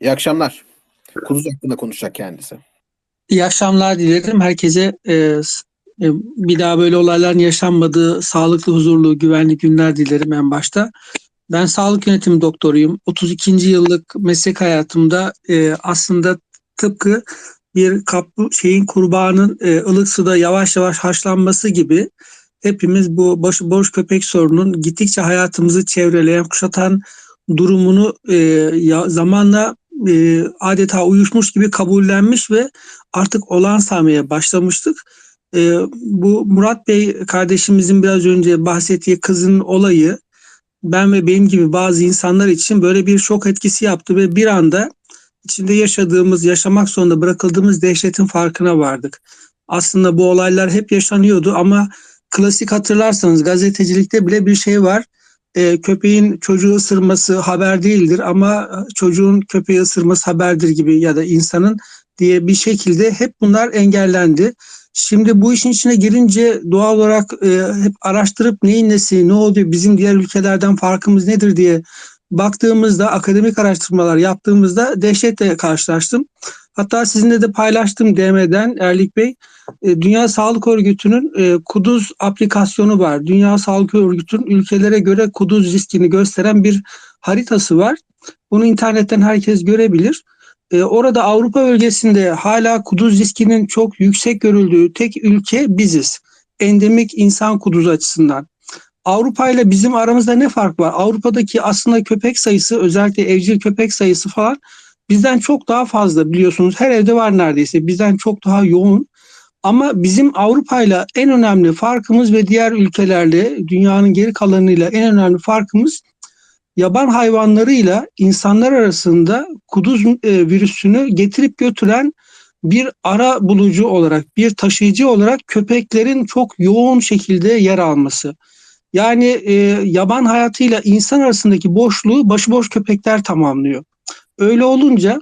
İyi akşamlar. Kuduz hakkında konuşacak kendisi. İyi akşamlar dilerim. Herkese e, e, bir daha böyle olayların yaşanmadığı sağlıklı, huzurlu, güvenli günler dilerim en başta. Ben sağlık yönetimi doktoruyum. 32. yıllık meslek hayatımda e, aslında tıpkı bir kaplı şeyin kurbanın e, ılık suda yavaş yavaş haşlanması gibi hepimiz bu başıboş köpek sorunun gittikçe hayatımızı çevreleyen, kuşatan durumunu e, ya, zamanla e, adeta uyuşmuş gibi kabullenmiş ve artık olan saymaya başlamıştık. E, bu Murat Bey kardeşimizin biraz önce bahsettiği kızın olayı ben ve benim gibi bazı insanlar için böyle bir şok etkisi yaptı ve bir anda içinde yaşadığımız, yaşamak zorunda bırakıldığımız dehşetin farkına vardık. Aslında bu olaylar hep yaşanıyordu ama klasik hatırlarsanız gazetecilikte bile bir şey var e, köpeğin çocuğu ısırması haber değildir ama çocuğun köpeği ısırması haberdir gibi ya da insanın diye bir şekilde hep bunlar engellendi. Şimdi bu işin içine girince doğal olarak e, hep araştırıp neyin nesi, ne oluyor, bizim diğer ülkelerden farkımız nedir diye baktığımızda, akademik araştırmalar yaptığımızda dehşetle karşılaştım. Hatta sizinle de paylaştım DM'den Erlik Bey. E, Dünya Sağlık Örgütü'nün e, Kuduz aplikasyonu var. Dünya Sağlık Örgütü'nün ülkelere göre kuduz riskini gösteren bir haritası var. Bunu internetten herkes görebilir. E, orada Avrupa bölgesinde hala kuduz riskinin çok yüksek görüldüğü tek ülke biziz. Endemik insan kuduzu açısından. Avrupa ile bizim aramızda ne fark var? Avrupa'daki aslında köpek sayısı özellikle evcil köpek sayısı falan bizden çok daha fazla biliyorsunuz. Her evde var neredeyse. Bizden çok daha yoğun. Ama bizim Avrupa ile en önemli farkımız ve diğer ülkelerle dünyanın geri kalanıyla en önemli farkımız yaban hayvanlarıyla insanlar arasında kuduz e, virüsünü getirip götüren bir ara bulucu olarak, bir taşıyıcı olarak köpeklerin çok yoğun şekilde yer alması. Yani e, yaban hayatıyla insan arasındaki boşluğu başıboş köpekler tamamlıyor. Öyle olunca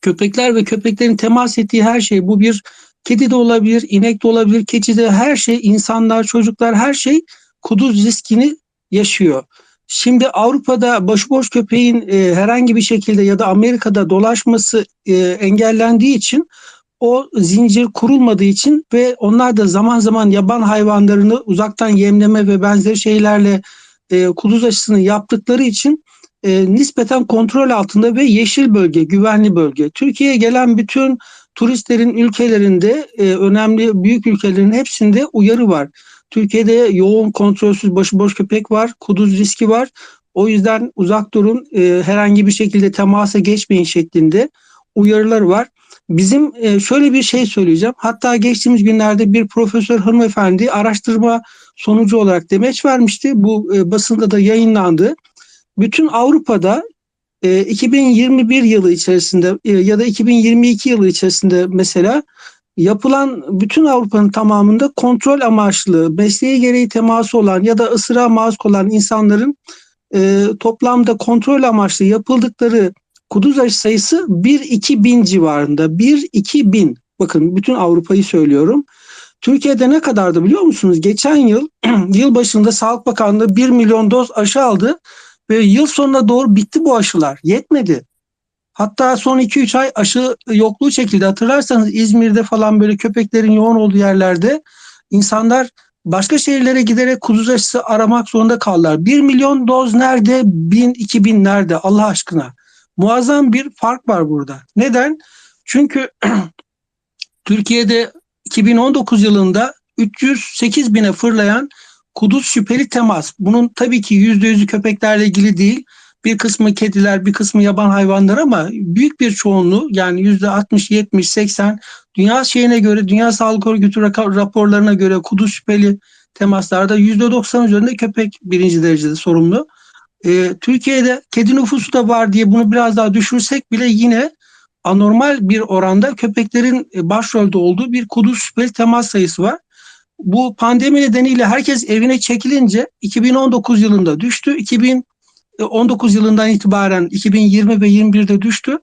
köpekler ve köpeklerin temas ettiği her şey bu bir kedi de olabilir, inek de olabilir, keçi de her şey insanlar, çocuklar her şey kuduz riskini yaşıyor. Şimdi Avrupa'da başıboş köpeğin e, herhangi bir şekilde ya da Amerika'da dolaşması e, engellendiği için o zincir kurulmadığı için ve onlar da zaman zaman yaban hayvanlarını uzaktan yemleme ve benzeri şeylerle e, kuduz aşısını yaptıkları için e, nispeten kontrol altında ve yeşil bölge, güvenli bölge. Türkiye'ye gelen bütün turistlerin ülkelerinde e, önemli büyük ülkelerin hepsinde uyarı var. Türkiye'de yoğun kontrolsüz başıboş köpek var, kuduz riski var. O yüzden uzak durun, e, herhangi bir şekilde temasa geçmeyin şeklinde uyarılar var. Bizim e, şöyle bir şey söyleyeceğim. Hatta geçtiğimiz günlerde bir profesör hanımefendi araştırma sonucu olarak demeç vermişti. Bu e, basında da yayınlandı bütün Avrupa'da e, 2021 yılı içerisinde e, ya da 2022 yılı içerisinde mesela yapılan bütün Avrupa'nın tamamında kontrol amaçlı, mesleği gereği teması olan ya da ısıra maruz olan insanların e, toplamda kontrol amaçlı yapıldıkları kuduz aşı sayısı 1-2 bin civarında. 1-2 bin. Bakın bütün Avrupa'yı söylüyorum. Türkiye'de ne kadardı biliyor musunuz? Geçen yıl, yıl başında Sağlık Bakanlığı 1 milyon doz aşı aldı. Ve yıl sonuna doğru bitti bu aşılar. Yetmedi. Hatta son 2-3 ay aşı yokluğu çekildi. Hatırlarsanız İzmir'de falan böyle köpeklerin yoğun olduğu yerlerde insanlar başka şehirlere giderek kuduz aşısı aramak zorunda kaldılar. 1 milyon doz nerede? 1000, 2000 nerede? Allah aşkına. Muazzam bir fark var burada. Neden? Çünkü Türkiye'de 2019 yılında 308 bine fırlayan kuduz şüpheli temas. Bunun tabii ki yüzde yüzü köpeklerle ilgili değil. Bir kısmı kediler, bir kısmı yaban hayvanlar ama büyük bir çoğunluğu yani yüzde 60, 70, 80 dünya şeyine göre, Dünya Sağlık Örgütü raporlarına göre kuduz şüpheli temaslarda yüzde 90 üzerinde köpek birinci derecede sorumlu. Ee, Türkiye'de kedi nüfusu da var diye bunu biraz daha düşürsek bile yine anormal bir oranda köpeklerin başrolde olduğu bir kuduz şüpheli temas sayısı var. Bu pandemi nedeniyle herkes evine çekilince 2019 yılında düştü. 2019 yılından itibaren 2020 ve 21'de düştü.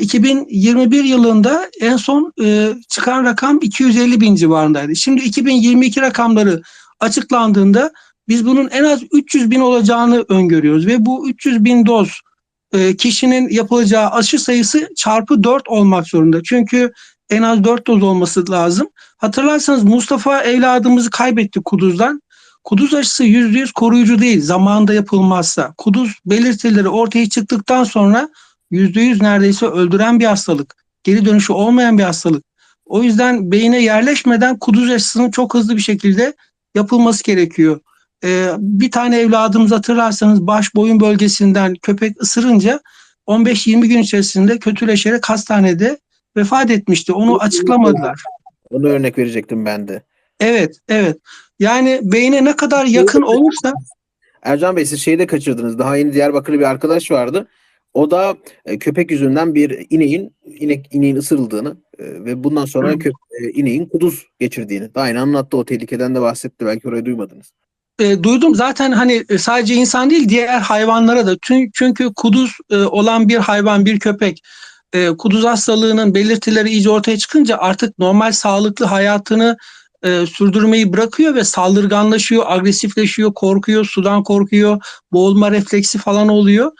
2021 ee, yılında en son e, çıkan rakam 250 bin civarındaydı. Şimdi 2022 rakamları açıklandığında biz bunun en az 300 bin olacağını öngörüyoruz ve bu 300 bin doz e, kişinin yapılacağı aşı sayısı çarpı 4 olmak zorunda. Çünkü en az 4 doz olması lazım. Hatırlarsanız Mustafa evladımızı kaybetti kuduzdan. Kuduz aşısı %100 koruyucu değil zamanında yapılmazsa. Kuduz belirtileri ortaya çıktıktan sonra %100 neredeyse öldüren bir hastalık. Geri dönüşü olmayan bir hastalık. O yüzden beyine yerleşmeden kuduz aşısının çok hızlı bir şekilde yapılması gerekiyor. Ee, bir tane evladımız hatırlarsanız baş boyun bölgesinden köpek ısırınca 15-20 gün içerisinde kötüleşerek hastanede vefat etmişti. Onu açıklamadılar. Onu örnek verecektim ben de. Evet, evet. Yani beyne ne kadar yakın olursa Ercan Bey siz şeyi de kaçırdınız. Daha yeni Diyarbakırlı bir arkadaş vardı. O da e, köpek yüzünden bir ineğin inek ineğin ısırıldığını e, ve bundan sonra Hı. kö- e, ineğin kuduz geçirdiğini. Daha yeni anlattı o tehlikeden de bahsetti. Belki orayı duymadınız. e, duydum zaten hani e, sadece insan değil diğer hayvanlara da çünkü kuduz e, olan bir hayvan bir köpek e, kuduz hastalığının belirtileri iyice ortaya çıkınca artık normal sağlıklı hayatını e, sürdürmeyi bırakıyor ve saldırganlaşıyor, agresifleşiyor, korkuyor, sudan korkuyor, boğulma refleksi falan oluyor.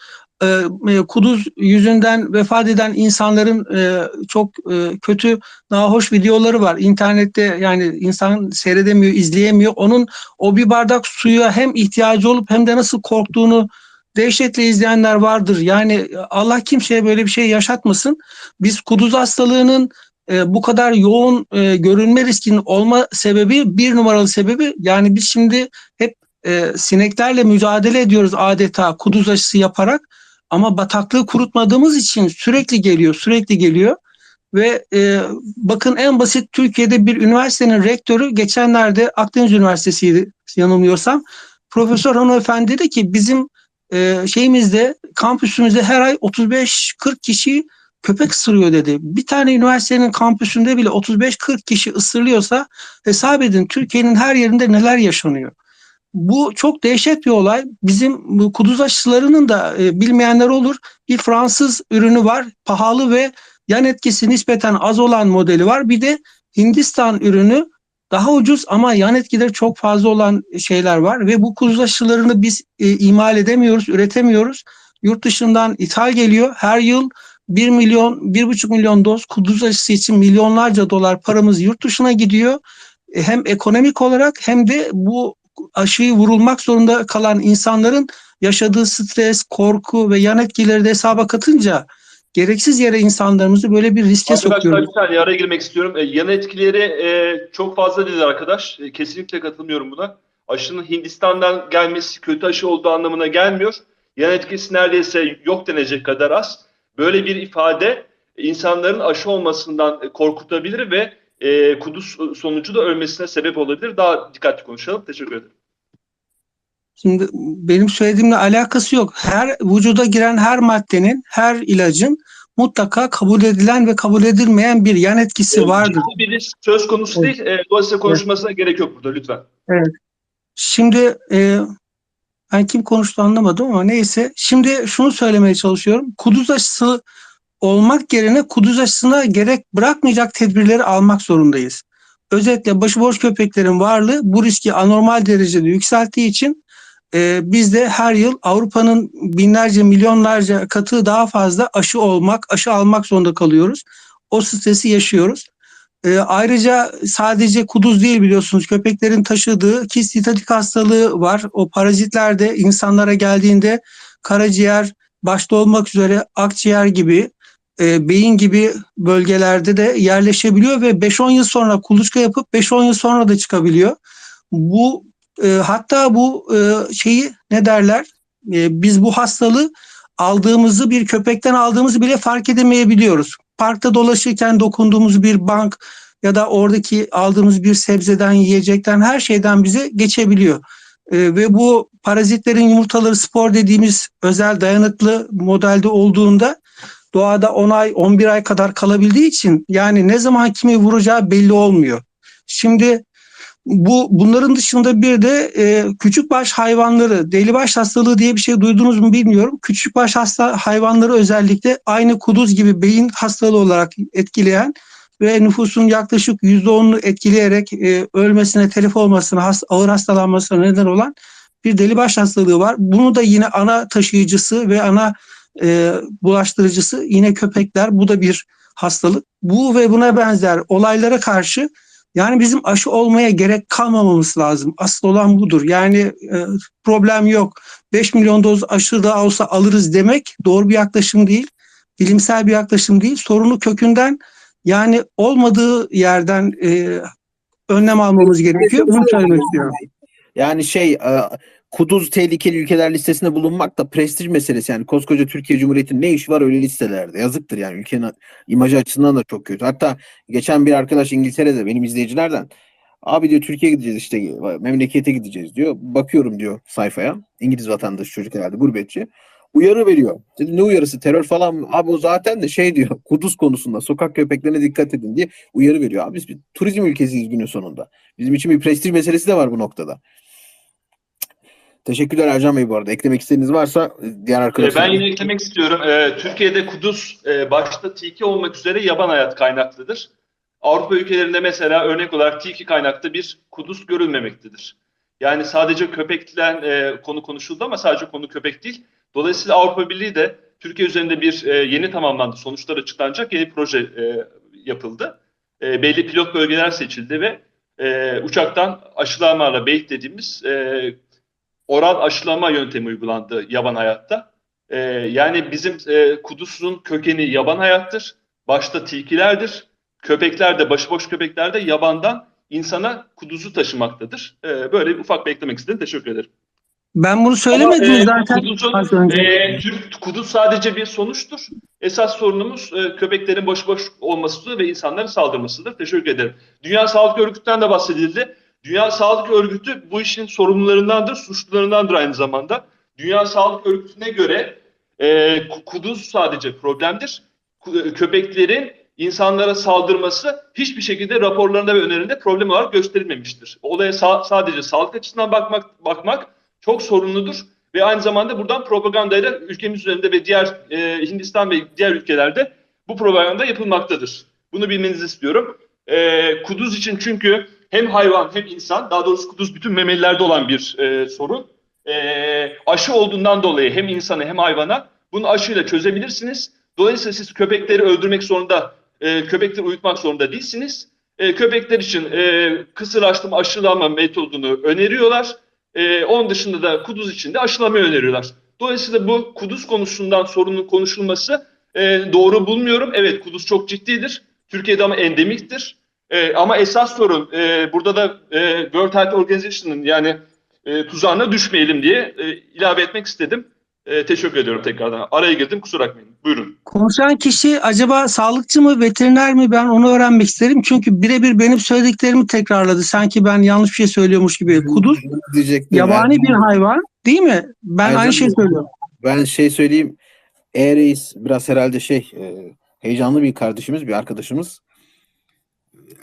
E, e, kuduz yüzünden vefat eden insanların e, çok e, kötü, nahoş videoları var. İnternette yani insan seyredemiyor, izleyemiyor. Onun o bir bardak suya hem ihtiyacı olup hem de nasıl korktuğunu dehşetle izleyenler vardır. Yani Allah kimseye böyle bir şey yaşatmasın. Biz kuduz hastalığının e, bu kadar yoğun e, görünme riskinin olma sebebi bir numaralı sebebi yani biz şimdi hep e, sineklerle mücadele ediyoruz adeta kuduz aşısı yaparak ama bataklığı kurutmadığımız için sürekli geliyor sürekli geliyor ve e, bakın en basit Türkiye'de bir üniversitenin rektörü geçenlerde Akdeniz Üniversitesi'ydi yanılmıyorsam Profesör hanımefendi dedi ki bizim e, şeyimizde kampüsümüzde her ay 35-40 kişi köpek ısırıyor dedi. Bir tane üniversitenin kampüsünde bile 35-40 kişi ısırılıyorsa hesap edin Türkiye'nin her yerinde neler yaşanıyor. Bu çok dehşet bir olay. Bizim bu kuduz aşılarının da e, bilmeyenler olur. Bir Fransız ürünü var. Pahalı ve yan etkisi nispeten az olan modeli var. Bir de Hindistan ürünü daha ucuz ama yan etkileri çok fazla olan şeyler var ve bu kuduz aşılarını biz e, imal edemiyoruz, üretemiyoruz. Yurt dışından ithal geliyor. Her yıl 1 milyon, 1,5 milyon doz kuduz aşısı için milyonlarca dolar paramız yurt dışına gidiyor. E, hem ekonomik olarak hem de bu aşıyı vurulmak zorunda kalan insanların yaşadığı stres, korku ve yan etkileri de hesaba katınca gereksiz yere insanlarımızı böyle bir riske Arkadaşlar sokuyoruz. bir saniye araya girmek istiyorum. E, yan etkileri e, çok fazla dedi arkadaş. E, kesinlikle katılmıyorum buna. Aşının Hindistan'dan gelmesi kötü aşı olduğu anlamına gelmiyor. Yan etkisi neredeyse yok denecek kadar az. Böyle bir ifade insanların aşı olmasından e, korkutabilir ve e, kuduz sonucu da ölmesine sebep olabilir. Daha dikkatli konuşalım. Teşekkür ederim. Şimdi benim söylediğimle alakası yok. Her vücuda giren her maddenin, her ilacın mutlaka kabul edilen ve kabul edilmeyen bir yan etkisi vardır. Ciddi bir risk söz konusu değil. E, dolayısıyla konuşmasına gerek yok burada lütfen. Şimdi e, ben kim konuştu anlamadım ama neyse. Şimdi şunu söylemeye çalışıyorum. Kuduz aşısı olmak yerine kuduz aşısına gerek bırakmayacak tedbirleri almak zorundayız. Özetle başıboş köpeklerin varlığı bu riski anormal derecede yükselttiği için e, biz de her yıl Avrupa'nın binlerce milyonlarca katı daha fazla aşı olmak, aşı almak zorunda kalıyoruz. O stresi yaşıyoruz. E, ayrıca sadece kuduz değil biliyorsunuz köpeklerin taşıdığı kistitatik hastalığı var. O parazitler de insanlara geldiğinde karaciğer başta olmak üzere akciğer gibi e, beyin gibi bölgelerde de yerleşebiliyor ve 5-10 yıl sonra kuluçka yapıp 5-10 yıl sonra da çıkabiliyor. Bu e, hatta bu e, şeyi ne derler? E, biz bu hastalığı aldığımızı bir köpekten aldığımızı bile fark edemeyebiliyoruz. Parkta dolaşırken dokunduğumuz bir bank ya da oradaki aldığımız bir sebzeden, yiyecekten her şeyden bize geçebiliyor. E, ve bu parazitlerin yumurtaları spor dediğimiz özel dayanıklı modelde olduğunda doğada 10 ay 11 ay kadar kalabildiği için yani ne zaman kimi vuracağı belli olmuyor. Şimdi bu bunların dışında bir de e, küçük baş hayvanları, deli baş hastalığı diye bir şey duydunuz mu bilmiyorum. Küçük baş hasta hayvanları özellikle aynı kuduz gibi beyin hastalığı olarak etkileyen ve nüfusun yaklaşık %10'unu etkileyerek e, ölmesine, telef olmasına, hast- ağır hastalanmasına neden olan bir deli baş hastalığı var. Bunu da yine ana taşıyıcısı ve ana e, bulaştırıcısı yine köpekler. Bu da bir hastalık. Bu ve buna benzer olaylara karşı yani bizim aşı olmaya gerek kalmamamız lazım. Asıl olan budur. Yani e, problem yok. 5 milyon doz aşı da olsa alırız demek doğru bir yaklaşım değil. Bilimsel bir yaklaşım değil. Sorunu kökünden yani olmadığı yerden e, önlem almamız gerekiyor. Bunu söylemek istiyorum. Yani şey e, kuduz tehlikeli ülkeler listesinde bulunmak da prestij meselesi. Yani koskoca Türkiye Cumhuriyeti'nin ne işi var öyle listelerde? Yazıktır yani ülkenin imajı açısından da çok kötü. Hatta geçen bir arkadaş İngiltere'de benim izleyicilerden abi diyor Türkiye'ye gideceğiz işte memlekete gideceğiz diyor. Bakıyorum diyor sayfaya. İngiliz vatandaş çocuk herhalde gurbetçi. Uyarı veriyor. Dedim ne uyarısı? Terör falan? Abi o zaten de şey diyor. Kuduz konusunda sokak köpeklerine dikkat edin diye uyarı veriyor. Abi biz bir turizm ülkesiyiz günün sonunda. Bizim için bir prestij meselesi de var bu noktada. Teşekkürler Ercan Bey bu arada. Eklemek istediğiniz varsa diğer Ee, arkadaşlar. Ben yine eklemek istiyorum. Ee, Türkiye'de kuduz e, başta tilki olmak üzere yaban hayat kaynaklıdır. Avrupa ülkelerinde mesela örnek olarak tilki kaynaklı bir kuduz görülmemektedir. Yani sadece köpekten e, konu konuşuldu ama sadece konu köpek değil. Dolayısıyla Avrupa Birliği de Türkiye üzerinde bir e, yeni tamamlandı. Sonuçlar açıklanacak yeni proje e, yapıldı. E, belli pilot bölgeler seçildi ve e, uçaktan aşılamayla beyt dediğimiz e, oral aşılama yöntemi uygulandı yaban hayatta. Ee, yani bizim e, kuduzun kökeni yaban hayattır. Başta tilkilerdir. Köpekler de başıboş köpekler de yabandan insana kuduzu taşımaktadır. Ee, böyle ufak bir eklemek istedim. Teşekkür ederim. Ben bunu söylemedim Ama, e, zaten Kuduzun, e, Türk- kuduz sadece bir sonuçtur. Esas sorunumuz e, köpeklerin başıboş olmasıdır ve insanların saldırmasıdır. Teşekkür ederim. Dünya Sağlık Örgütü'nden de bahsedildi. Dünya Sağlık Örgütü bu işin sorumlularındandır, suçlularındandır aynı zamanda. Dünya Sağlık Örgütü'ne göre e, ku- kuduz sadece problemdir. E, Köpeklerin insanlara saldırması hiçbir şekilde raporlarında ve önerilerinde problem olarak gösterilmemiştir. Olaya sa- sadece sağlık açısından bakmak bakmak çok sorunludur ve aynı zamanda buradan propagandayla ülkemiz üzerinde ve diğer e, Hindistan ve diğer ülkelerde bu propaganda yapılmaktadır. Bunu bilmenizi istiyorum. E, kuduz için çünkü hem hayvan hem insan, daha doğrusu kuduz bütün memelilerde olan bir e, sorun. E, aşı olduğundan dolayı hem insana hem hayvana bunu aşıyla çözebilirsiniz. Dolayısıyla siz köpekleri öldürmek zorunda, e, köpekleri uyutmak zorunda değilsiniz. E, köpekler için e, kısırlaştırma aşılama metodunu öneriyorlar. E, onun dışında da kuduz için de aşılama öneriyorlar. Dolayısıyla bu kuduz konusundan sorunun konuşulması e, doğru bulmuyorum. Evet kuduz çok ciddidir. Türkiye'de ama endemiktir. E, ama esas sorun e, burada da e, World Health Organization'ın yani e, tuzağına düşmeyelim diye e, ilave etmek istedim. E, teşekkür ediyorum tekrardan. Araya girdim kusura bakmayın. Buyurun. Konuşan kişi acaba sağlıkçı mı, veteriner mi? Ben onu öğrenmek isterim. Çünkü birebir benim söylediklerimi tekrarladı. Sanki ben yanlış bir şey söylüyormuş gibi. Kuduz Diyecektim. yabani Ercan- bir hayvan değil mi? Ben Ercan aynı şeyi söylüyorum. Ben şey söyleyeyim. E Reis biraz herhalde şey e, heyecanlı bir kardeşimiz, bir arkadaşımız.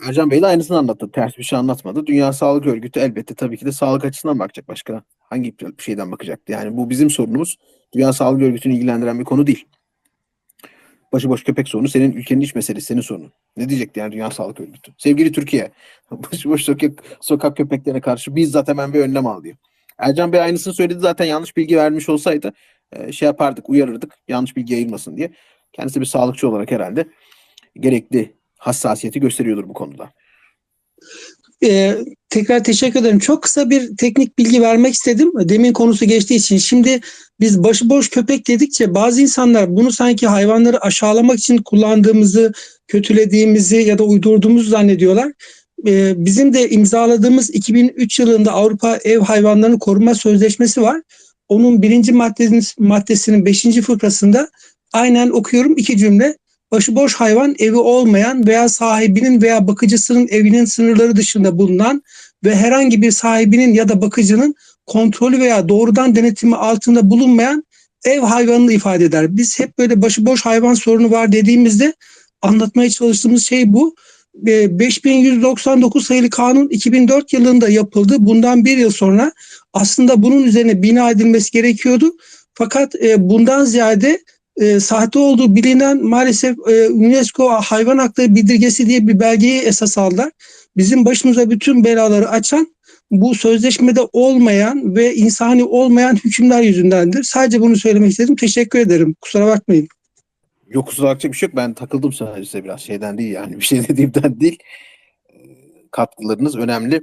Ercan Bey de aynısını anlattı. Ters bir şey anlatmadı. Dünya Sağlık Örgütü elbette tabii ki de sağlık açısından bakacak. Başka hangi bir şeyden bakacaktı? Yani bu bizim sorunumuz. Dünya Sağlık Örgütü'nü ilgilendiren bir konu değil. Başıboş köpek sorunu senin ülkenin iç meselesi, senin sorunun. Ne diyecekti yani Dünya Sağlık Örgütü? Sevgili Türkiye, başıboş sokak, sokak köpeklerine karşı bizzat hemen bir önlem al diyor. Ercan Bey aynısını söyledi zaten yanlış bilgi vermiş olsaydı e, şey yapardık, uyarırdık yanlış bilgi yayılmasın diye. Kendisi bir sağlıkçı olarak herhalde gerekli hassasiyeti gösteriyordur bu konuda. Ee, tekrar teşekkür ederim. Çok kısa bir teknik bilgi vermek istedim. Demin konusu geçtiği için. Şimdi biz başıboş köpek dedikçe bazı insanlar bunu sanki hayvanları aşağılamak için kullandığımızı, kötülediğimizi ya da uydurduğumuzu zannediyorlar. Ee, bizim de imzaladığımız 2003 yılında Avrupa Ev Hayvanlarını Koruma Sözleşmesi var. Onun birinci maddesinin, maddesinin beşinci fıkrasında aynen okuyorum iki cümle başıboş hayvan evi olmayan veya sahibinin veya bakıcısının evinin sınırları dışında bulunan ve herhangi bir sahibinin ya da bakıcının kontrolü veya doğrudan denetimi altında bulunmayan ev hayvanını ifade eder. Biz hep böyle başıboş hayvan sorunu var dediğimizde anlatmaya çalıştığımız şey bu. E, 5199 sayılı kanun 2004 yılında yapıldı. Bundan bir yıl sonra aslında bunun üzerine bina edilmesi gerekiyordu. Fakat e, bundan ziyade e, sahte olduğu bilinen maalesef e, UNESCO hayvan hakları bildirgesi diye bir belgeyi esas aldılar. Bizim başımıza bütün belaları açan bu sözleşmede olmayan ve insani olmayan hükümler yüzündendir. Sadece bunu söylemek istedim. Teşekkür ederim. Kusura bakmayın. Yok kusura bakacak bir şey yok. Ben takıldım sadece biraz şeyden değil yani bir şey dediğimden değil. Katkılarınız önemli.